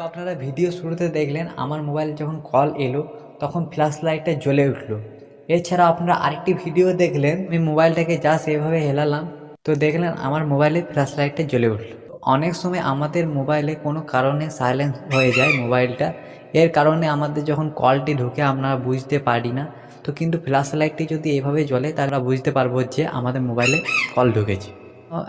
তো আপনারা ভিডিও শুরুতে দেখলেন, আমার মোবাইল যখন কল এলো, তখন ফ্ল্যাশ লাইটটা জ্বলে উঠল। এছাড়া আপনারা আরেকটি ভিডিও দেখলেন, আমি মোবাইলটাকে জাস্ট এভাবে হেলালাম, তো দেখলেন আমার মোবাইলে ফ্ল্যাশ লাইটটা জ্বলে উঠল। অনেক সময় আমাদের মোবাইলে কোনো কারণে সাইলেন্স হয়ে যায় মোবাইলটা এর কারণে আমাদের যখন কলটি ঢুকে আমরা বুঝতে পারি না, তো কিন্তু ফ্ল্যাশ লাইটটি যদি এভাবে জ্বলে, তাহলে বুঝতে পারব যে আমাদের মোবাইলে কল ঢুকেছে।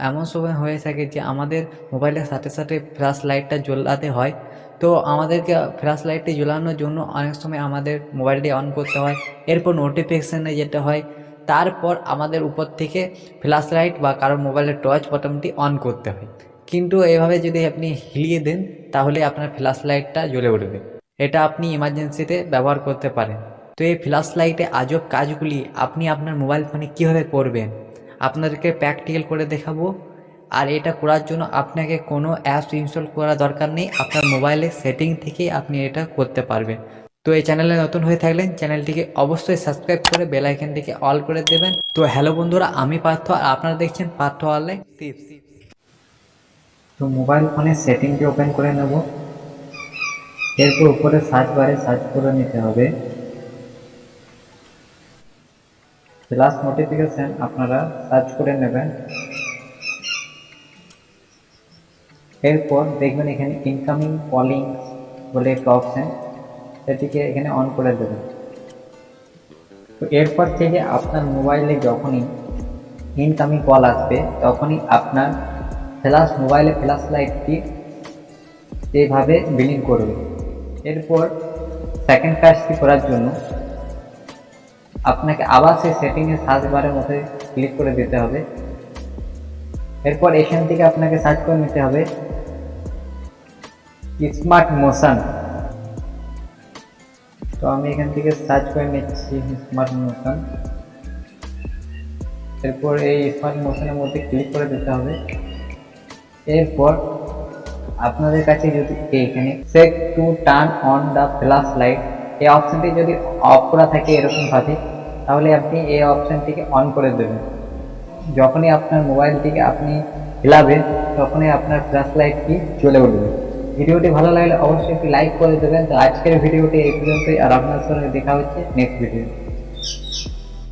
এমন সময় হয়ে থাকে যে আমাদের মোবাইলের সাথে সাথে ফ্ল্যাশ লাইটটা জ্বলাতে হয় তো আমাদেরকে ফ্ল্যাশ লাইটটি জ্বলানোর জন্য অনেক সময় আমাদের মোবাইলটি অন করতে হয়, এরপর নোটিফিকেশানে যেতে হয়, তারপর আমাদের উপর থেকে ফ্ল্যাশ লাইট বা কারও মোবাইলের টর্চ বটনটি অন করতে হয়। কিন্তু এভাবে যদি আপনি হিলিয়ে দেন, তাহলে আপনার ফ্ল্যাশ লাইটটা জ্বলে উঠবে। এটা আপনি ইমার্জেন্সিতে ব্যবহার করতে পারেন। তো এই ফ্ল্যাশ লাইটে আজব কাজগুলি আপনি আপনার মোবাইল ফোনে কীভাবে করবেন? আপনাদেরকে প্র্যাকটিক্যাল করে দেখাবো। আর এটা করার জন্য আপনাকে কোনো অ্যাপস ইনস্টল করা দরকার নেই। আপনার মোবাইলের সেটিং থেকেই আপনি এটা করতে পারবেন। তো এই চ্যানেলে নতুন হয়ে থাকলেন চ্যানেলটিকে অবশ্যই সাবস্ক্রাইব করে বেল আইকনটিকে অল করে দেবেন। তো হ্যালো বন্ধুরা, আমি পার্থ, আর আপনারা দেখছেন পার্থ অনলাইন টিপস তো মোবাইল ফোনের সেটিংটি ওপেন করে নেব। এরপর উপরে সার্চ বারে সার্চ করে নিতে হবে। প্লাস নোটিফিকেশান আপনারা সার্চ করে নেবেন। এরপর দেখবেন এখানে ইনকামিং কলিং বলে একটা অপশান সেটিকে এখানে অন করে দেবেন। তো এরপর থেকে আপনার মোবাইলে যখনই ইনকামিং কল আসবে, তখনই আপনার ফ্ল্যাশ মোবাইলে ফ্ল্যাশ লাইটটি এইভাবে বিলিং করবে। এরপর সেকেন্ড কাজটি করার জন্য আপনাকে আবার সেই সেটিংয়ে সার্চ বারের মধ্যে ক্লিক করে দিতে হবে। এরপর এখান থেকে আপনাকে সার্চ করে নিতে হবে স্মার্ট মোশন তো আমি এখান থেকে সার্চ করে নিচ্ছি স্মার্ট মোশন এরপর এই স্মার্ট মোশনের মধ্যে ক্লিক করে দিতে হবে। এরপর আপনাদের কাছে যদি এখানে set to turn on the flash light এই অপশানটি যদি অফ করা থাকে এরকমভাবে, তাহলে আপনি এই অপশানটিকে অন করে দেবেন। যখনই আপনার মোবাইলটিকে আপনি হিলাবেন, তখনই আপনার ফ্ল্যাশ লাইটটি চলে উঠবে। ভিডিওটি ভালো লাগলে অবশ্যই একটি লাইক করে দেবেন। তো আজকের ভিডিওটি এই পর্যন্তই, আর আপনার সঙ্গে দেখা হচ্ছে নেক্সট ভিডিও